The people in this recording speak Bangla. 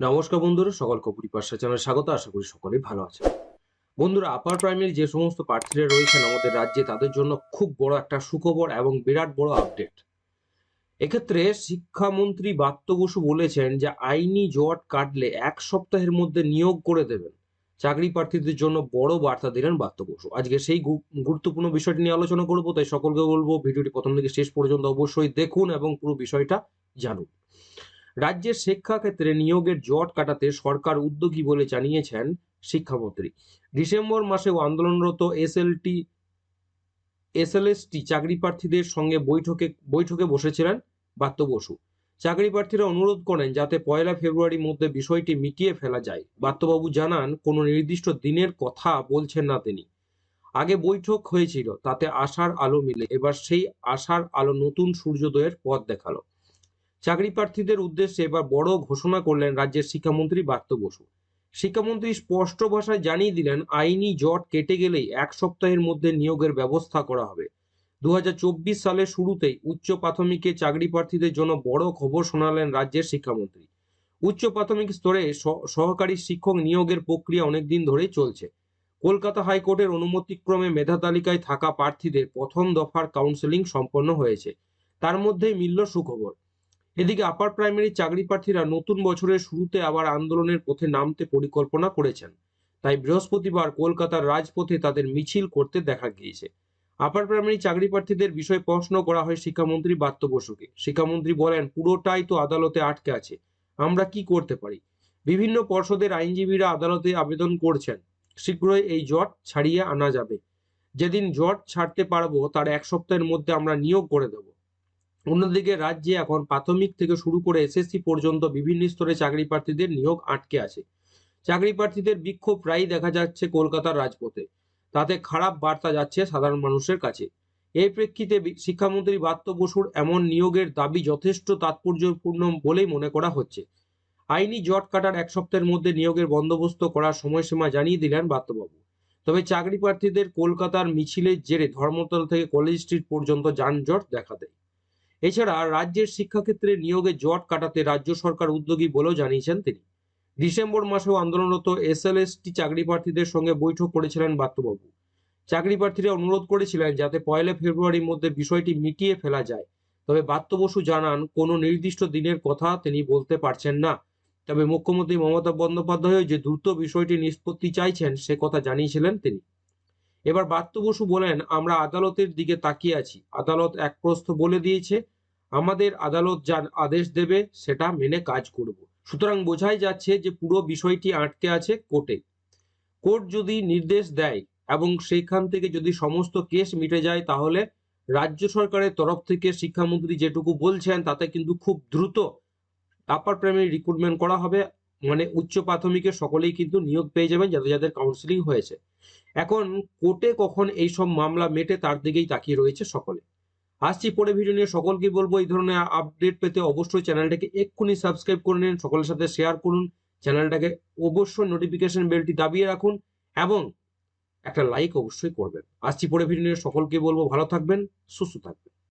নমস্কার বন্ধুরা সকল কপুরি পাশা চ্যানেল স্বাগত, আশা করি সকলেই ভালো আছে বন্ধুরা আপার প্রাইমারি যে সমস্ত প্রার্থীরা রয়েছেন আমাদের রাজ্যে, তাদের জন্য খুব বড় একটা সুখবর এবং বিরাট বড় আপডেট এক্ষেত্রে শিক্ষামন্ত্রী বাত্য বসু বলেছেন যে, আইনি জট কাটলে এক সপ্তাহের মধ্যে নিয়োগ করে দেবেন। চাকরি প্রার্থীদের জন্য বড় বার্তা দিলেন বাত্য বসু। আজকে সেই গুরুত্বপূর্ণ বিষয়টি নিয়ে আলোচনা করব, তাই সকলকে বলব, ভিডিওটি প্রথম থেকে শেষ পর্যন্ত অবশ্যই দেখুন এবং পুরো বিষয়টা জানুন। রাজ্যের শিক্ষাক্ষেত্রে নিয়োগের জট কাটাতে সরকার উদ্যোগী বলে জানিয়েছেন শিক্ষামন্ত্রী। ডিসেম্বর মাসেও আন্দোলনরত এসএলটি, এসএলএসটি চাকরি প্রার্থীদের সঙ্গে বৈঠকে বৈঠকে বসেছিলেন বাত্য বসু। চাকরি প্রার্থীরা অনুরোধ করেন যাতে পয়লা ফেব্রুয়ারির মধ্যে বিষয়টি মিটিয়ে ফেলা যায়। বাত্যবাবু জানান, কোনো নির্দিষ্ট দিনের কথা বলছেন না তিনি। আগে বৈঠক হয়েছিল, তাতে আশার আলো মিলে, এবার সেই আশার আলো নতুন সূর্যোদয়ের পথ দেখাল। চাকরি প্রার্থীদের উদ্দেশ্যে এবার বড় ঘোষণা করলেন রাজ্যের শিক্ষামন্ত্রী বার্ত বসু। শিক্ষামন্ত্রী স্পষ্ট ভাষায় জানিয়ে দিলেন, আইনি জট কেটে গেলেই এক সপ্তাহের মধ্যে নিয়োগের ব্যবস্থা করা হবে। দু সালের শুরুতেই উচ্চ প্রাথমিকে চাকরি প্রার্থীদের জন্য বড় খবর শোনালেন রাজ্যের শিক্ষামন্ত্রী। উচ্চ প্রাথমিক স্তরে সহকারী শিক্ষক নিয়োগের প্রক্রিয়া অনেকদিন ধরেই চলছে। কলকাতা হাইকোর্টের অনুমতিক্রমে মেধা তালিকায় থাকা প্রার্থীদের প্রথম দফার কাউন্সেলিং সম্পন্ন হয়েছে। তার মধ্যেই মিলল সুখবর। এদিকে আপার প্রাইমারি চাকরি প্রার্থীরা নতুন বছরের শুরুতে আবার আন্দোলনের পথে নামতে পরিকল্পনা করেছেন। তাই বৃহস্পতিবার কলকাতার রাজপথে তাদের মিছিল করতে দেখা গিয়েছে। আপার প্রাইমারি চাকরি প্রার্থীদের বিষয়ে প্রশ্ন করা হয় শিক্ষামন্ত্রী বাত্য বসুকে। শিক্ষামন্ত্রী বলেন, পুরোটাই তো আদালতে আটকে আছে। আমরা কি করতে পারি? বিভিন্ন পর্ষদের আইনজীবীরা আদালতে আবেদন করছেন, শীঘ্রই এই জট ছাড়িয়ে আনা যাবে। যেদিন জট ছাড়তে পারব, তার এক সপ্তাহের মধ্যে আমরা নিয়োগ করে দেব। অন্যদিকে রাজ্যে এখন প্রাথমিক থেকে শুরু করে এসএসসি পর্যন্ত বিভিন্ন স্তরে চাকরি প্রার্থীদের নিয়োগ আটকে আছে। চাকরি প্রার্থীদের বিক্ষোভ প্রায়ই দেখা যাচ্ছে কলকাতার রাজপথে। তাতে খারাপ বার্তা যাচ্ছে সাধারণ মানুষের কাছে। এই প্রেক্ষিতে শিক্ষামন্ত্রী বাত্য বসুর এমন নিয়োগের দাবি যথেষ্ট তাৎপর্যপূর্ণ বলেই মনে করা হচ্ছে। আইনি জট কাটার এক সপ্তাহের মধ্যে নিয়োগের বন্দোবস্ত করার সময়সীমা জানিয়ে দিলেন বাত্যবাবু। তবে চাকরি প্রার্থীদের কলকাতার মিছিলের জেরে ধর্মতলা থেকে কলেজ স্ট্রিট পর্যন্ত যানজট দেখা দেয়। এছাড়া রাজ্যের শিক্ষাক্ষেত্রে নিয়োগে জট কাটাতে রাজ্য সরকার উদ্যোগী বলেও জানিয়েছেন তিনি। ডিসেম্বর মাসেও আন্দোলনরত এসএলএসটি চাকরি প্রার্থীদের সঙ্গে বৈঠক করেছিলেন বাত্যবাবু। চাকরি প্রার্থীরা অনুরোধ করেছিলেন যাতে পয়লা ফেব্রুয়ারির মধ্যে বিষয়টি মিটিয়ে ফেলা যায়। তবে বাত্য বসু জানান, কোনো নির্দিষ্ট দিনের কথা তিনি বলতে পারছেন না। তবে মুখ্যমন্ত্রী মমতা বন্দ্যোপাধ্যায় যে দ্রুত বিষয়টি নিষ্পত্তি চাইছেন, সে কথা জানিয়েছিলেন তিনি। এবার বাত্য বসু বলেন, আমরা আদালতের দিকে তাকিয়ে আছি। আদালত এক প্রস্থ বলে দিয়েছে, আমাদের আদালত যা আদেশ দেবে সেটা মেনে কাজ করব। সুতরাং বোঝাই যাচ্ছে যে পুরো বিষয়টি আটকে আছে কোর্টে। কোর্ট যদি নির্দেশ দেয় এবং সেইখান থেকে যদি সমস্ত কেস মিটে যায়, তাহলে রাজ্য সরকারের তরফ থেকে শিক্ষামন্ত্রী যেটুকু বলছেন, তাতে কিন্তু খুব দ্রুত আপার প্রাইমারি রিক্রুটমেন্ট করা হবে। মানে উচ্চ প্রাথমিকের সকলেই কিন্তু নিয়োগ পেয়ে যাবেন যাদের যাদের কাউন্সিলিং হয়েছে। এখন কোর্টে কখন এই সব মামলা মেটে তার দিকেই তাকিয়ে রয়েছে সকলে। আসছি পরে ভিডিও নিয়ে। সকলকে বলব এই ধরনের আপডেট পেতে অবশ্যই চ্যানেলটাকে এক্ষুনি সাবস্ক্রাইব করে নিন, সকলের সাথে শেয়ার করুন চ্যানেলটাকে অবশ্যই নোটিফিকেশন বেলটি দাবিয়ে রাখুন এবং একটা লাইক অবশ্যই করবেন। আসছি পরে ভিডিও নিয়ে। সকলকে বলব ভালো থাকবেন, সুস্থ থাকবেন।